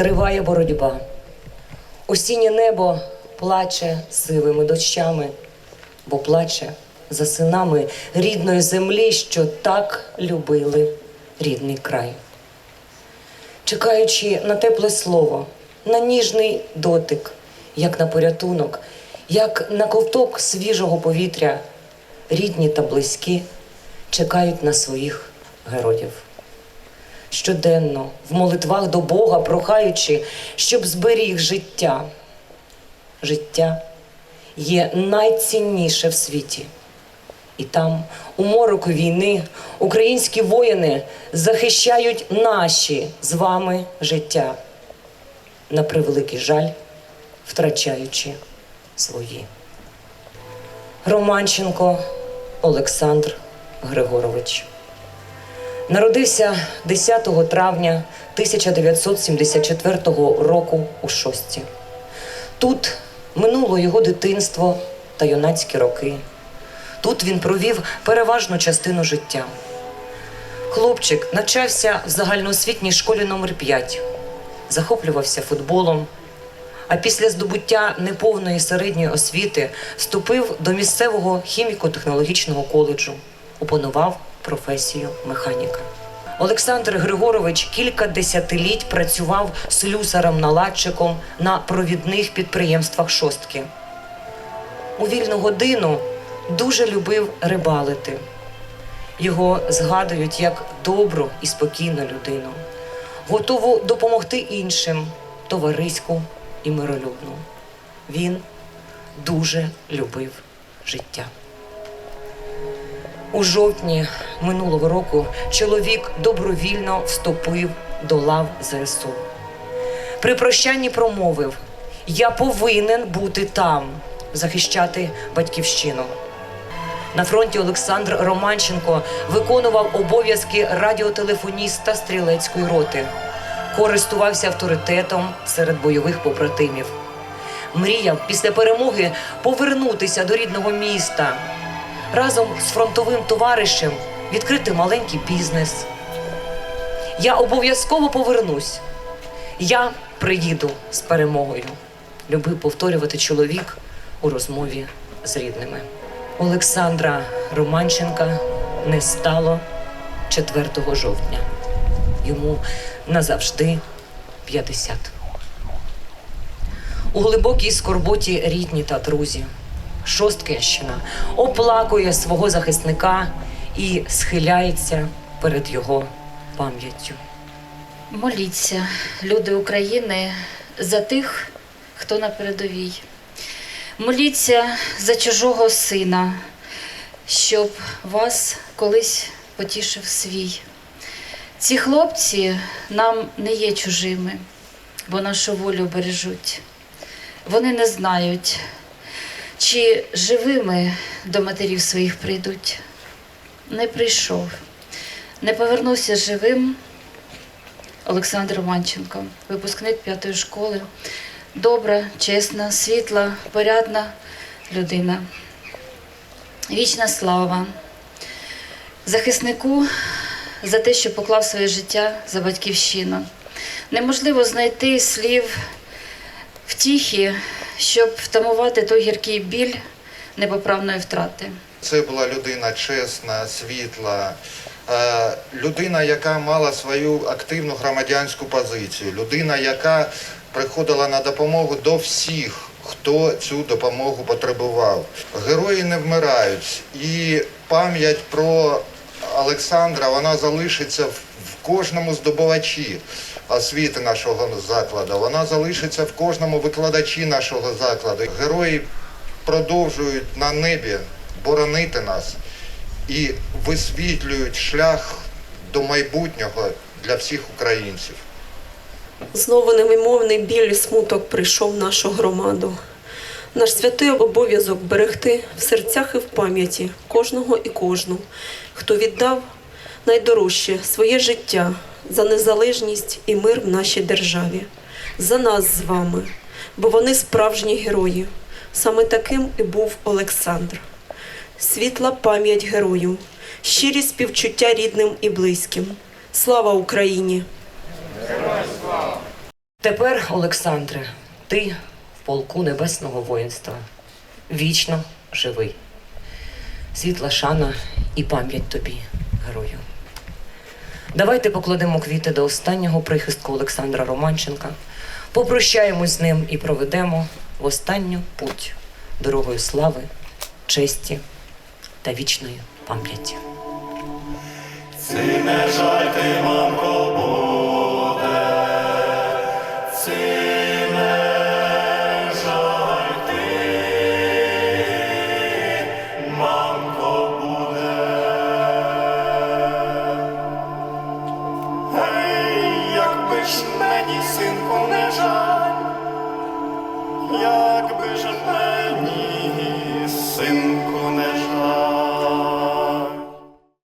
триває боротьба. Осіннє небо плаче сивими дощами, бо плаче за синами рідної землі, що так любили рідний край. Чекаючи на тепле слово, на ніжний дотик, як на порятунок, як на ковток свіжого повітря, рідні та близькі чекають на своїх героїв щоденно в молитвах до Бога, прохаючи, щоб зберіг життя. Життя є найцінніше в світі. І там, у мороку війни, українські воїни захищають наші з вами життя, на превеликий жаль, втрачаючи свої. Романченко Олександр Григорович. Народився 10 травня 1974 року у Шості. Тут минуло його дитинство та юнацькі роки. Тут він провів переважну частину життя. Хлопчик навчався в загальноосвітній школі номер 5 захоплювався футболом, а після здобуття неповної середньої освіти вступив до місцевого хіміко-технологічного коледжу, опанував професію механіка. Олександр Григорович кілька десятиліть працював слюсарем-наладчиком на провідних підприємствах шостки. У вільну годину дуже любив рибалити. Його згадують як добру і спокійну людину, готову допомогти іншим, товариську і миролюбну. Він дуже любив життя. У жовтні минулого року чоловік добровільно вступив до лав ЗСУ. При прощанні промовив: Я повинен бути там, захищати батьківщину. На фронті Олександр Романченко виконував обов'язки радіотелефоніста стрілецької роти, користувався авторитетом серед бойових побратимів. Мріяв після перемоги повернутися до рідного міста, разом з фронтовим товаришем відкрити маленький бізнес. Я обов'язково повернусь. Я приїду з перемогою. Любив повторювати чоловік у розмові з рідними. Олександра Романченка не стало 4 жовтня. Йому назавжди 50. У глибокій скорботі рідні та друзі. Шосткинщина оплакує свого захисника і схиляється перед його пам'яттю. Моліться, люди України, за тих, хто на передовій. Моліться за чужого сина, щоб вас колись потішив свій. Ці хлопці нам не є чужими, бо нашу волю бережуть. Вони не знають, чи живими до матерів своїх прийдуть. Не прийшов, не повернувся живим. Олександр Романченко, випускник п'ятої школи, добра, чесна, світла, порядна людина. Вічна слава захиснику за те, що поклав своє життя за батьківщину. Неможливо знайти слів втіхи, щоб втамувати той гіркий біль непоправної втрати. Це була людина чесна, світла, е, людина, яка мала свою активну громадянську позицію, людина, яка приходила на допомогу до всіх, хто цю допомогу потребував. Герої не вмирають, і пам'ять про Олександра вона залишиться в в кожному здобувачі освіти нашого закладу. Вона залишиться в кожному викладачі нашого закладу. Герої продовжують на небі боронити нас і висвітлюють шлях до майбутнього для всіх українців. Знову невимовний біль і смуток прийшов в нашу громаду. Наш святий обов'язок берегти в серцях і в пам'яті кожного і кожну, хто віддав найдорожче своє життя за незалежність і мир в нашій державі, за нас з вами, бо вони справжні герої. Саме таким і був Олександр. Світла пам'ять герою, щирі співчуття рідним і близьким. Слава Україні! Тепер, Олександре, ти в полку небесного воїнства. Вічно живий. Світла шана і пам'ять тобі, герою. Давайте покладемо квіти до останнього прихистку Олександра Романченка, попрощаємось з ним і проведемо в останню путь дорогою слави, честі та вічної пам'яті. Сине жаль ти Christ.